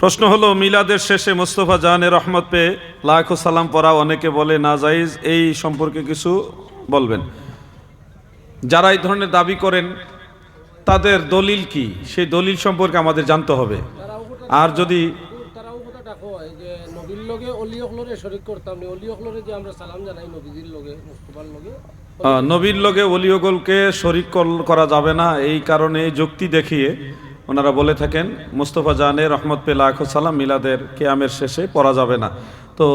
প্রশ্ন হলো, মিলাদের শেষে মোস্তফা জাহানের রহমত পেয়ে লাখো সালাম পড়া অনেকে বলে, না জায়েজ, এই সম্পর্কে কিছু বলবেন। যারা এই ধরনের দাবি করেন, তাদের দলিল কি? সেই দলিল সম্পর্কে আমাদের জানতে হবে। আর যদি নবীর লগে অলিওগলকে শরিক করা যাবে না, এই কারণে যুক্তি দেখিয়ে ওনারা বলে থাকেন, মুস্তফা জানে রহমত পে লাখ সালাম মিলাদের কেয়ামের শেষে পড়া যাবে না। তো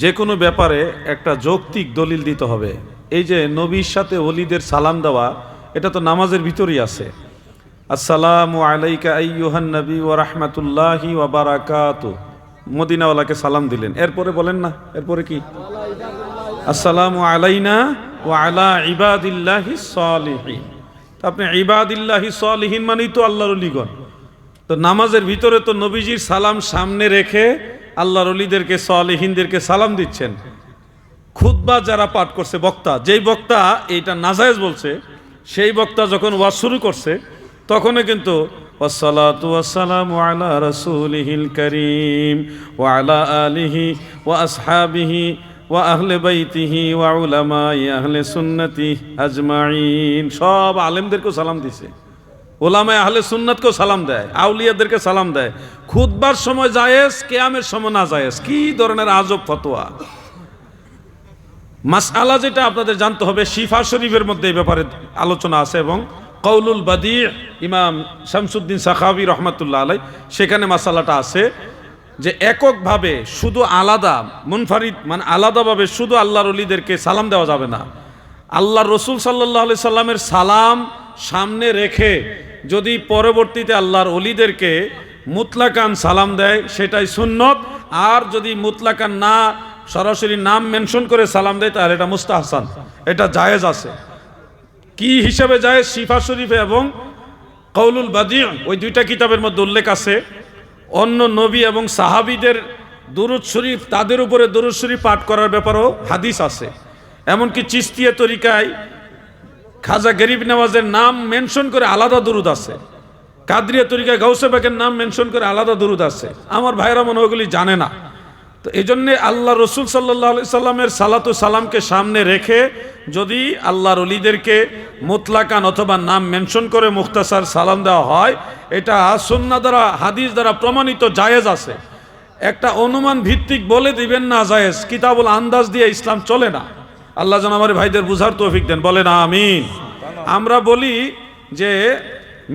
যে কোনো ব্যাপারে একটা যৌক্তিক দলিল দিতে হবে। এই যে নবীর সাথে অলিদের সালাম দেওয়া, এটা তো নামাজের ভিতরেই আছে। আসসালামু আলাইকা আইয়ুহান নবী ওয়া রাহমাতুল্লাহি ওয়া বারাকাতু। মদিনাওয়ালাকে সালাম দিলেন। এরপরে বলেন না, এরপরে কি? আসসালামু আলাইনা ওয়া আলা ইবাদিল্লাহি সলিহিন। আপনি ইবাদিল্লাহি সলিহিন মানেই তো আল্লাহর অলিগণ। তো নামাজের ভিতরে তো নবীজির সালাম সামনে রেখে আল্লাহর অলিদেরকে, সলিহিনদেরকে সালাম দিচ্ছেন। খুতবা যারা পাঠ করছে, বক্তা, যেই বক্তা এইটা নাজায়জ বলছে, সেই বক্তা যখন ওয়াজ শুরু করছে, তখনও কিন্তু আলা আলা আলিহি ওয়া আসহাবিহি ওয়া আহলে বাইতিহি ওয়া উলামাই আহলে সুন্নতি আজমাইন সব আলেমদেরকেও সালাম দিছে। ওলামায় আহলে সুন্নাতকেও সালাম দেয়, আউলিয়াদেরকে সালাম দেয়। খুতবার সময় জায়েজ, কেয়ামের সময় না জায়েজ। কি ধরনের আজব ফতোয়া। মাসআলা যেটা আপনাদের জানতে হবে, শিফা শরীফের মধ্যে এই ব্যাপারে আলোচনা আছে এবং কৌলুল বাদি ইমাম শামসুদ্দিন সাখাবি রহমতুল্লাহ আলাই সেখানে মাসালাটা আছে। যে এককভাবে শুধু আলাদা, মুনফারিদ মানে আলাদাভাবে শুধু আল্লাহর অলিদেরকে সালাম দেওয়া যাবে না। আল্লাহ রসুল সাল্লাহ আলি সাল্লামের সালাম সামনে রেখে যদি পরবর্তীতে আল্লাহর অলিদেরকে মুতলাকান সালাম দেয়, সেটাই সুন্নত। আর যদি মুতলাকান না, সরাসরি নাম মেনশন করে সালাম দেয়, তাহলে এটা মুস্তাহসান। এটা জায়েজ আছে। কি হিসাবে জায়েজ? শিফা শরীফে এবং কৌলুল বাদি। ওই দুইটা কিতাবের মধ্যে উল্লেখ আছে। অন্য নবী এবং সাহাবিদের দুরুদ শরীফ তাদের উপরে দুরুদ শরীফ পাঠ করার ব্যাপারেও হাদিস আছে। এমনকি চিস্তিয়া তরিকায় খাজা গরিব নেওয়াজের নাম মেনশন করে আলাদা দুরুদ আছে। কাদরিয়া তরিকায় গৌসেবাকের নাম মেনশন করে আলাদা দুরুদ আছে। আমার ভাইরা মনে ওগুলি জানে না। তো এই জন্যে আল্লাহ রসুল সাল্লাহ সাল্লামের সালাতু সালামকে সামনে রেখে যদি আল্লাহর অলিদেরকে মুতলাকান অথবা নাম মেনশন করে মুখতাসার সালাম দেওয়া হয়, এটা সন্না দ্বারা, হাদিস দ্বারা প্রমাণিত জায়েজ আছে। একটা অনুমান ভিত্তিক বলে দিবেন না জায়েজ, কিতাবুল আন্দাজ দিয়ে ইসলাম চলে না। আল্লাহ যেন আমার ভাইদের বুঝার তৌফিক দেন বলে না আমিন। আমরা বলি যে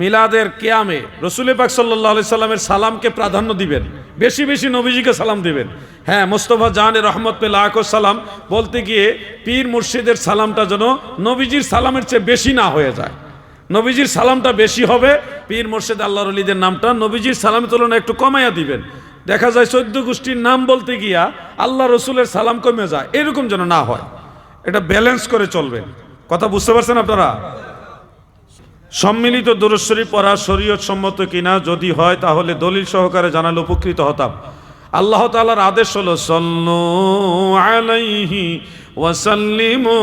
মিলাদের কেয়ামে রসুল পাক সাল্লাহ আলি সাল্লামের সালামকে প্রাধান্য দিবেন। বেশি বেশি নবীজিকে সালাম দিবেন। হ্যাঁ মোস্তফা জাহানের রহমত পেল্লা সালাম বলতে গিয়ে পীর মুর্শিদের সালামটা যেন নবীজির সালামের চেয়ে বেশি না হয়ে যায়। নবীজির সালামটা বেশি হবে, পীর মুর্শিদ আল্লাহর অলিদের নামটা নবীজির সালামের তুলনায় একটু কমাইয়া দিবেন। দেখা যায় চোদ্দ গোষ্ঠীর নাম বলতে গিয়া আল্লাহ রসুলের সালাম কমে যায়, এরকম যেন না হয়। এটা ব্যালেন্স করে চলবেন কথা বুঝতে পারছেন আপনারা? সম্মিলিত দূরস্বরী পড়া শরীয়ত সম্মত কিনা যদি হয়, তাহলে দলিল সহকারে জানালে উপকৃত হতাম। আল্লাহ তালার আদেশ হলো, সল্লু আলাইহি ওয়াসাল্লিমু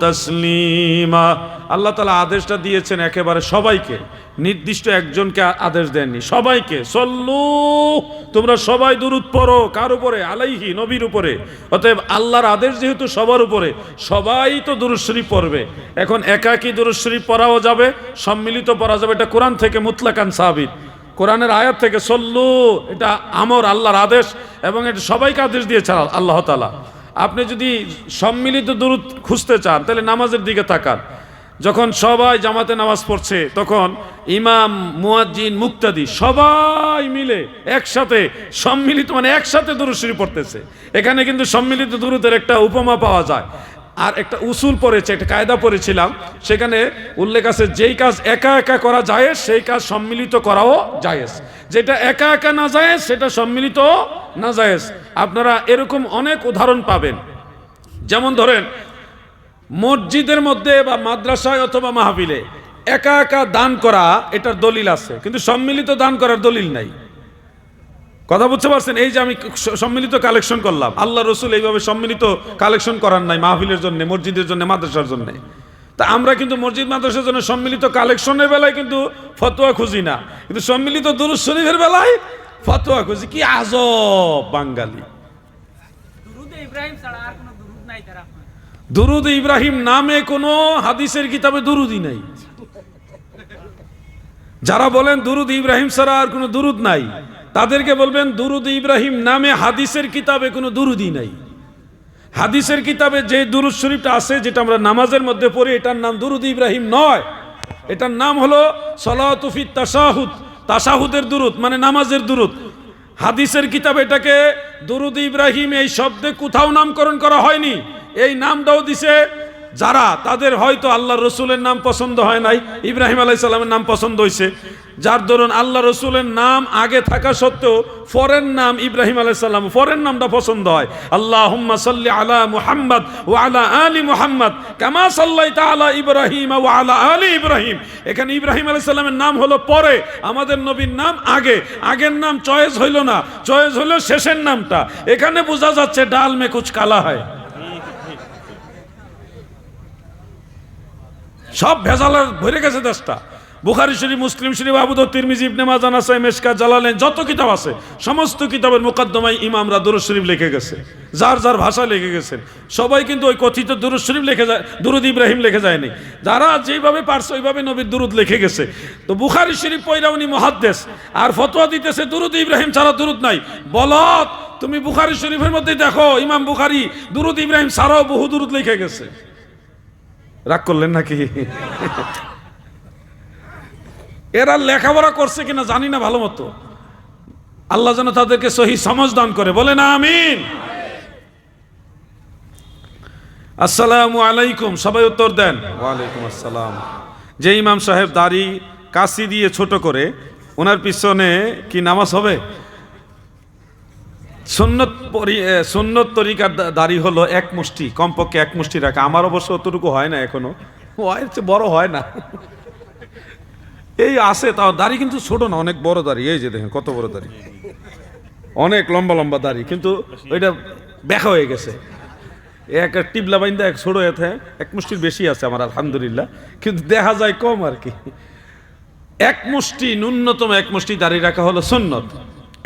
তাসলিমা। আল্লাহ তালা আদেশটা দিয়েছেন একেবারে সবাইকে। নির্দিষ্ট একজনকে আদেশ দেননি, সবাইকে, সল্লু তোমরা সবাই দূরত পড়ো, কার উপরে? আলাইহি, নবীর উপরে। অতএব আল্লাহর আদেশ যেহেতু সবার উপরে, সবাই তো দুরুশ্বরী পড়বে। এখন একাকী দুরুশ্বরী পড়াও যাবে, সম্মিলিত পড়া যাবে। এটা কোরআন থেকে মুতলাকান সাহাবিদ কোরআনের আয়াত থেকে সল্লু, এটা আমর, আল্লাহর আদেশ, এবং এটা সবাইকে আদেশ দিয়েছে আল্লাহ তালা আপনি যদি সম্মিলিত দূরত খুঁজতে চান, তাহলে নামাজের দিকে তাকান। যখন সবাই জামাতে নামাজ পড়ছে, তখন ইমাম, মুয়াজ্জিন, মুক্তাদি সবাই মিলে একসাথে, সম্মিলিত মানে একসাথে দুরুশ্বরী পড়তেছে। এখানে কিন্তু সম্মিলিত দুরুতের একটা উপমা পাওয়া যায়। আর একটা উসুল পড়েছে, একটা কায়দা পড়েছিলাম, সেখানে উল্লেখ আছে, যেই কাজ একা একা করা যায় সেই কাজ সম্মিলিত করাও জায়েজ। যেটা একা একা না যায় সেটা সম্মিলিত না জায়েজ। আপনারা এরকম অনেক উদাহরণ পাবেন। যেমন ধরেন মসজিদের মধ্যে বা মাদ্রাসায় অথবা মাহফিলে একা একা দান করা, এটার দলিল আছে। কিন্তু সম্মিলিত দান করার দলিল নাই। কথা বুঝতে পারছেন? এই যে আমি সম্মিলিত কালেকশন করলাম। আল্লাহ রসুল এইভাবে সম্মিলিত কালেকশন করার নাই, মাহফিলের জন্য, মসজিদের জন্য, মাদ্রাসার জন্য। তা আমরা কিন্তু মসজিদ, মাদ্রাসার জন্য সম্মিলিত কালেকশনের বেলায় কিন্তু ফতোয়া খুঁজি না। কিন্তু সম্মিলিত দুরুজ শরীফের বেলায় ফতোয়া খুঁজি। কি আজব বাঙালি। ইব্রাহিম ছাড়া আর কোনো নাই তারা। দুরুদ ইব্রাহিম নামে কোনো হাদিসের কিতাবে দুরুদই নাই। যারা বলেন দুরুদ ইব্রাহিম ছাড়া আর কোনো দুরুদ নাই, তাদেরকে বলবেন দুরুদ ইব্রাহিম নামে হাদিসের কিতাবে কোনো দুরুদই নাই। হাদিসের কিতাবে যে দুরুদ শরীফটা আছে, যেটা আমরা নামাজের মধ্যে পড়ি, এটার নাম দুরুদ ইব্রাহিম নয়। এটার নাম হলো সলাতুফি তাসাহুদ তাসাহুদের দুরুদ মানে নামাজের দুরুদ। হাদিসের কিতাবে এটাকে দুরুদ ইব্রাহিম এই শব্দে কোথাও নামকরণ করা হয়নি। এই নামটাও দিছে যারা তাদের হয়তো আল্লাহ রসুলের নাম পছন্দ হয় নাই, ইব্রাহিম আলাইসাল্লামের নাম পছন্দ হয়েছে যার ধরুন আল্লাহ রসুলের নাম আগে থাকা সত্ত্বেও ফরেন নাম ইব্রাহিম আলাইসাল্লাম ফরেন নামটা পছন্দ হয়। আল্লাহ সাল্লি আলা মুহাম্মদ ও আলা আলী মুহাম্মদ, কামা সাল্লাই তালা ইব্রাহিম ও আলা আলী ইব্রাহিম। এখানে ইব্রাহিম আলাইসাল্লামের নাম হলো পরে, আমাদের নবীর নাম আগে। আগের নাম চয়েস হইল না, চয়েস হইল শেষের নামটা। এখানে বোঝা যাচ্ছে ডাল মে কুচ কালা হয়। সব ভেজালার ভরে গেছে দেশটা। বুখারি শরীফ, মুসলিম শরীফ আবুদ তিরমিজি, ইবনে মাজান আছে মেশকা জালালেন যত কিতাব আছে, সমস্ত কিতাবের মোকদ্দমায় ইমামরা দুরুদ শরীফ লিখে গেছে। যার যার ভাষা লিখে গেছেন। সবাই কিন্তু ওই কথিত দুরুদ শরীফ লিখে যায়, দুরুদ ইব্রাহিম লিখে যায়নি। যারা যেভাবে পারছে, ওইভাবে নবীর দুরুদ লিখে গেছে। তো বুখারি শরীফ পয়রা উনি মহাদ্দেশ আর ফতোয়া দিতেছে, দুরুদ ইব্রাহিম ছাড়া দুরুদ নাই। বলত তুমি বুখারি শরীফের মধ্যে দেখো, ইমাম বুখারি দুরুদ ইব্রাহিম ছাড়াও বহু দুরুদ লিখে গেছে। রাগ করলেন নাকি? এরা লেখাপড়া করছে কিনা জানি না ভালো মতো। আল্লাহ যেন তাদেরকে সহি সমাজ দান করে। বলে না আমিন। আসসালামু আলাইকুম। সবাই উত্তর দেন। ওয়ালাইকুম আসসালাম। যে ইমাম সাহেব দাড়ি কাশি দিয়ে ছোট করে ওনার পিছনে কি নামাজ হবে? সুন্নত সুন্নত তরিকার দাড়ি হলো এক মুষ্টি, কমপক্ষে এক মুষ্টি রাখা। আমার অবশ্য অতটুকু হয় না এখনও। হয় বড় হয় না। এই আছে, তাও দাড়ি কিন্তু ছোট না, অনেক বড় দাড়ি। এই যে দেখেন, কত বড় দাড়ি। অনেক লম্বা লম্বা দাড়ি, কিন্তু ওইটা ব্যাখা হয়ে গেছে। এক টিবলা বাইন্দা, এক ছোট এতে, এক মুষ্টির বেশি আছে আমার, আলহামদুলিল্লাহ। কিন্তু দেখা যায় কম আর কি। এক মুষ্টি, ন্যূনতম এক মুষ্টি দাড়ি রাখা হলো সুন্নত।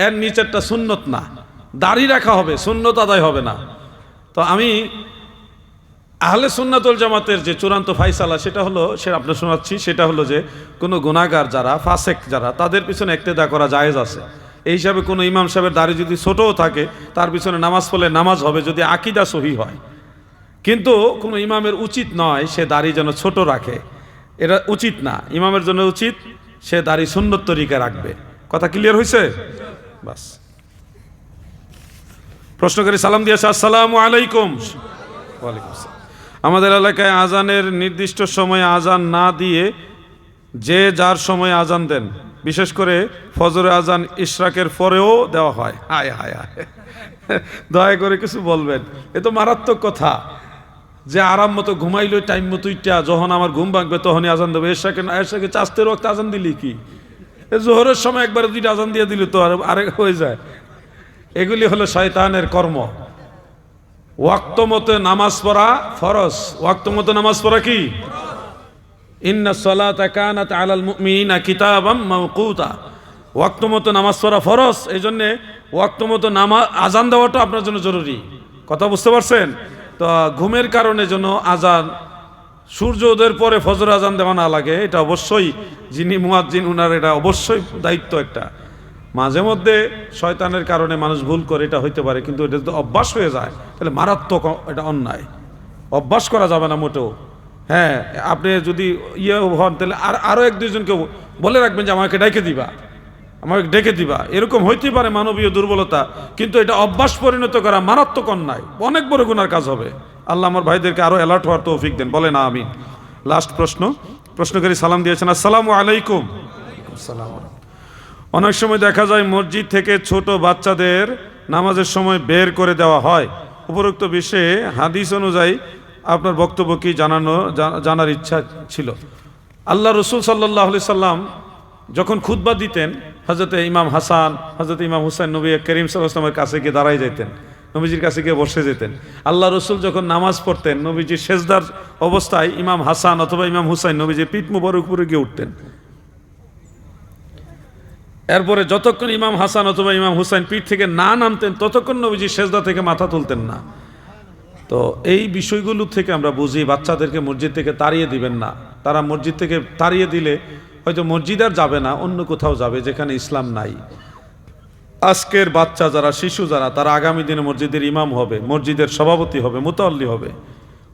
এর নিচেরটা সুন্নত না। দাড়ি রাখা হবে, সুন্নত আদায় হবে না। তো আমি আহলে সুন্নাতুল জামাতের যে চূড়ান্ত ফাইসালা, সেটা হলো সেটা আপনার শোনাচ্ছি, সেটা হলো যে, কোনো গুণাগার যারা, ফাসেক যারা, তাদের পিছনে একতেদা করা জায়েজ আছে। এই হিসাবে কোনো ইমাম সাহেবের দাড়ি যদি ছোটও থাকে, তার পিছনে নামাজ পড়লে নামাজ হবে যদি আকিদা সহি হয়। কিন্তু কোনো ইমামের উচিত নয়, সে দাড়ি যেন ছোট রাখে। এটা উচিত না। ইমামের জন্য উচিত, সে দাড়ি সুন্দর তরিকা রাখবে। কথা ক্লিয়ার হয়েছে বাস। প্রশ্নকারী সালাম দিয়েছে আসসালামু আলাইকুম। আমাদের এলাকায় আজানের নির্দিষ্ট সময়ে আজান না দিয়ে যে যার সময় আজান দেন, বিশেষ করে ফজরে আজান ইশরাকের পরেও দেওয়া হয়। হায় হায় হায়। দয়া করে কিছু বলবেন। এ তো মারাত্মক কথা। যে আরাম মতো ঘুমাইলো, টাইম মতো ইটা যখন আমার ঘুম ভাঙবে, তখনই আজান দেবে। এরশাকে না এরশাকে চাষতে রক্ত আজান দিলি কি? জোহরের সময় একবার দুইটা আজান দিয়ে দিলি তো, আর আরেক হয়ে যায়। এগুলি হলো শয়তানের কর্ম। ওয়াক্ত মতো নামাজ পড়া ফরজ। ওয়াক্ত মতো নামাজ পড়া কি? ইন্না সলাতা কানাত আলাল মুমিনা কিতাবাম মাওকুতা। ওয়াক্ত মতো নামাজ পড়া ফরজ এই জন্যে ওয়াক্ত মতো নামাজ আজান দেওয়াটা আপনার জন্য জরুরি। কথা বুঝতে পারছেন? তো ঘুমের কারণে যেন আজান সূর্য উদয়ের পরে ফজর আজান দেওয়া না লাগে, এটা অবশ্যই। যিনি মুয়াজ্জিন উনার, এটা অবশ্যই দায়িত্ব একটা। মাঝে মধ্যে শয়তানের কারণে মানুষ ভুল করে, এটা হইতে পারে, কিন্তু এটা যদি অভ্যাস হয়ে যায়, তাহলে মারাত্মক এটা অন্যায়। অভ্যাস করা যাবে না মোটেও। হ্যাঁ আপনি যদি ইয়ে হন, তাহলে আর আরও এক দুইজনকে বলে রাখবেন যে, আমাকে ডেকে দিবা, আমাকে ডেকে দিবা। এরকম হইতেই পারে মানবীয় দুর্বলতা, কিন্তু এটা অভ্যাস পরিণত করা মারাত্মক অন্যায়। অনেক বড় গুণার কাজ হবে। আল্লাহ আমার ভাইদেরকে আরও অ্যালার্ট হওয়ার তৌফিক দেন। বলে না আমি লাস্ট প্রশ্ন। প্রশ্নকারী সালাম দিয়েছেন, আসসালামু আলাইকুম। সালাম অনেক সময় দেখা যায় মসজিদ থেকে ছোট বাচ্চাদের নামাজের সময় বের করে দেওয়া হয়। উপরোক্ত বিষয়ে হাদিস অনুযায়ী আপনার বক্তব্য কি জানানো জানার ইচ্ছা ছিল। আল্লাহ রসুল সাল্লাহ সাল্লাম যখন খুতবা দিতেন হজরতে ইমাম হাসান হজরত ইমাম হুসাইন নবী করিম সাল্লামের কাছে গিয়ে দাঁড়াই যেতেন নবীজির কাছে গিয়ে বসে যেতেন। আল্লাহ রসুল যখন নামাজ পড়তেন, নবীজির সেজদার অবস্থায় ইমাম হাসান অথবা ইমাম হুসাইন নবীজির পিঠ মুবারক উপরে গিয়ে উঠতেন। এরপরে যতক্ষণ ইমাম হাসান অথবা ইমাম হুসাইন পিঠ থেকে না নামতেন, ততক্ষণ নবীজি সেজদা থেকে মাথা তুলতেন না। তো এই বিষয়গুলো থেকে আমরা বুঝি, বাচ্চাদেরকে মসজিদ থেকে তাড়িয়ে দিবেন না। তারা মসজিদ থেকে তাড়িয়ে দিলে হয়তো মসজিদ আর যাবে না, অন্য কোথাও যাবে যেখানে ইসলাম নাই। আজকের বাচ্চা যারা, শিশু যারা, তারা আগামী দিনে মসজিদের ইমাম হবে, মসজিদের সভাপতি হবে, মুতাল্লি হবে।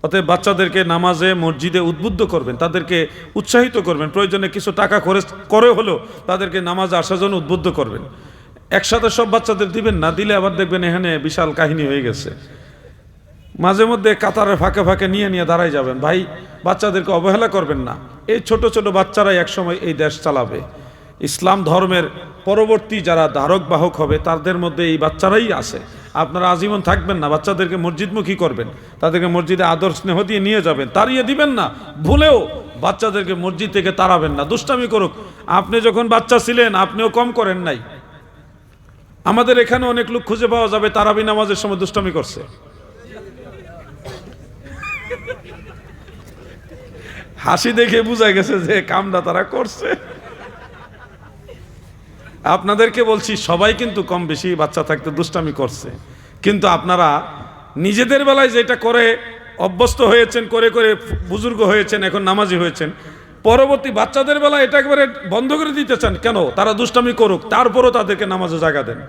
অতএব বাচ্চাদেরকে নামাজে, মসজিদে উদ্বুদ্ধ করবেন, তাদেরকে উৎসাহিত করবেন, প্রয়োজনে কিছু টাকা খরচ করে হলেও তাদেরকে নামাজে আসার জন্য উদ্বুদ্ধ করবেন। একসাথে সব বাচ্চাদের দিবেন না, দিলে আবার দেখবেন এখানে বিশাল কাহিনী হয়ে গেছে। মাঝে মধ্যে কাতারে ফাঁকে ফাঁকে নিয়ে নিয়ে দাঁড়াই যাবেন, ভাই, বাচ্চাদেরকে অবহেলা করবেন না। এই ছোট ছোট বাচ্চারাই একসময় এই দেশ চালাবে। ইসলাম ধর্মের পরবর্তী যারা ধারক, বাহক হবে, তাদের মধ্যে এই বাচ্চারাই আছে। আপনারা আজীবন থাকবেন না, বাচ্চাদেরকে মসজিদমুখী করবেন, তাদেরকে মসজিদে আদর স্নেহ দিয়ে নিয়ে যাবেন, তাড়িয়ে দিবেন না, ভুলেও বাচ্চাদেরকে মসজিদ থেকে তাড়াবেন না, দুষ্টামি করুক। আপনি যখন বাচ্চা ছিলেন, আপনিও কম করেন নাই। আমাদের এখানে অনেক লোক খুঁজে পাওয়া যাবে, তারাবি নামাজের সময় দুষ্টামি করছে। হাসি দেখে বোঝা গেছে যে কামটা তারা করছে। আপনাদেরকে বলছি, সবাই কিন্তু কম বেশি বাচ্চা থাকতে দুষ্টামি করছে। কিন্তু আপনারা নিজেদের বেলায় যেটা করে অভ্যস্ত হয়েছেন, করে করে বুজুর্গ হয়েছেন, এখন নামাজি হয়েছেন, পরবর্তী বাচ্চাদের বেলা এটা একবারে বন্ধ করে দিতে চান। কেন? তারা দুষ্টামি করুক, তারপরও তাদেরকে নামাজে জায়গা দেন।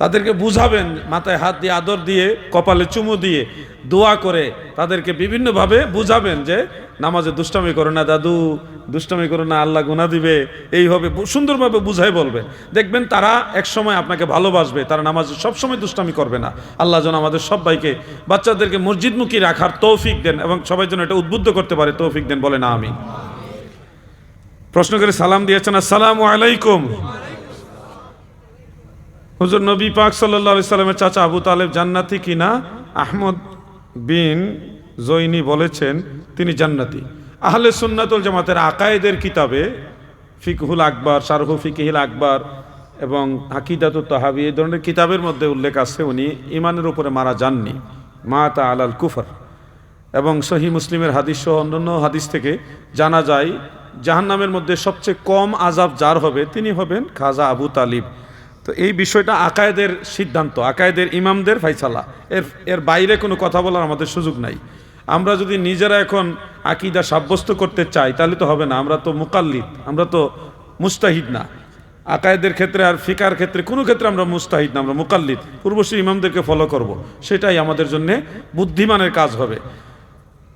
তাদেরকে বুঝাবেন, মাথায় হাত দিয়ে, আদর দিয়ে, কপালে চুমু দিয়ে দোয়া করে তাদেরকে বিভিন্নভাবে বুঝাবেন যে নামাজে দুষ্টামি করো না দাদু, দুষ্টামি করো না, আল্লাহ গুনা দিবে। এইভাবে সুন্দরভাবে বুঝাই বলবে। দেখবেন তারা এক সময় আপনাকে ভালোবাসবে, তারা নামাজে সবসময় দুষ্টামি করবে না। আল্লাহ যেন আমাদের সবাইকে, বাচ্চাদেরকে মসজিদমুখী রাখার তৌফিক দেন এবং সবাই যেন এটা উদ্বুদ্ধ করতে পারে, তৌফিক দেন বলে না আমি প্রশ্ন করে সালাম দিয়েছেন, আসসালামু আলাইকুম। হুজুর নবী পাক সাল্লাহ সাল্লামের চাচা আবু তালেব জান্নাতি কিনা? আহমদ বিন জৈনি বলেছেন, তিনি জান্নাতি। আহলে সুন্নাতুল জামাতের আকায়েদের কিতাবে ফিকহুল আকবর, শারহু ফিকহিল আকবর এবং হাকিদাতুল তাহাবি এই ধরনের কিতাবের মধ্যে উল্লেখ আছে, উনি ইমানের উপরে মারা যাননি। মা তা আলাল কুফর। এবং সহি মুসলিমের হাদিস সহ অন্যান্য হাদিস থেকে জানা যায়, জাহান্নামের মধ্যে সবচেয়ে কম আজাব যার হবে, তিনি হবেন খাজা আবু তালিব। তো এই বিষয়টা আকায়েদের সিদ্ধান্ত, আকায়েদের ইমামদের ফাইসালা। এর এর বাইরে কোনো কথা বলার আমাদের সুযোগ নাই। আমরা যদি নিজেরা এখন আকিদা সাব্যস্ত করতে চাই, তাহলে তো হবে না। আমরা তো মুকাল্লিদ, আমরা তো মুস্তাহিদ না। আকায়েদের ক্ষেত্রে আর ফিকার ক্ষেত্রে, কোনো ক্ষেত্রে আমরা মুস্তাহিদ না, আমরা মুকাল্লিদ। পূর্বশী ইমামদেরকে ফলো করব। সেটাই আমাদের জন্য বুদ্ধিমানের কাজ হবে।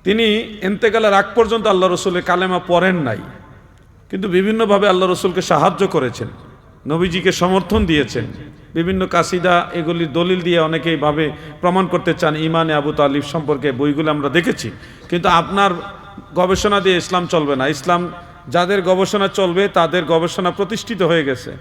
তিনি এন্তেকালের আগ পর্যন্ত আল্লাহ রসুলের কালেমা পড়েন নাই। কিন্তু বিভিন্নভাবে আল্লাহ রসুলকে সাহায্য করেছেন। নবীজিকে সমর্থন দিয়েছেন। বিভিন্ন কাসিদা এগুলির দলিল দিয়ে অনেকেই ভাবে প্রমাণ করতে চান ইমানে আবু তালিব সম্পর্কে বইগুলো আমরা দেখেছি। কিন্তু আপনার গবেষণা দিয়ে ইসলাম চলবে না। ইসলাম যাদের গবেষণা চলবে, তাদের গবেষণা প্রতিষ্ঠিত হয়ে গেছে।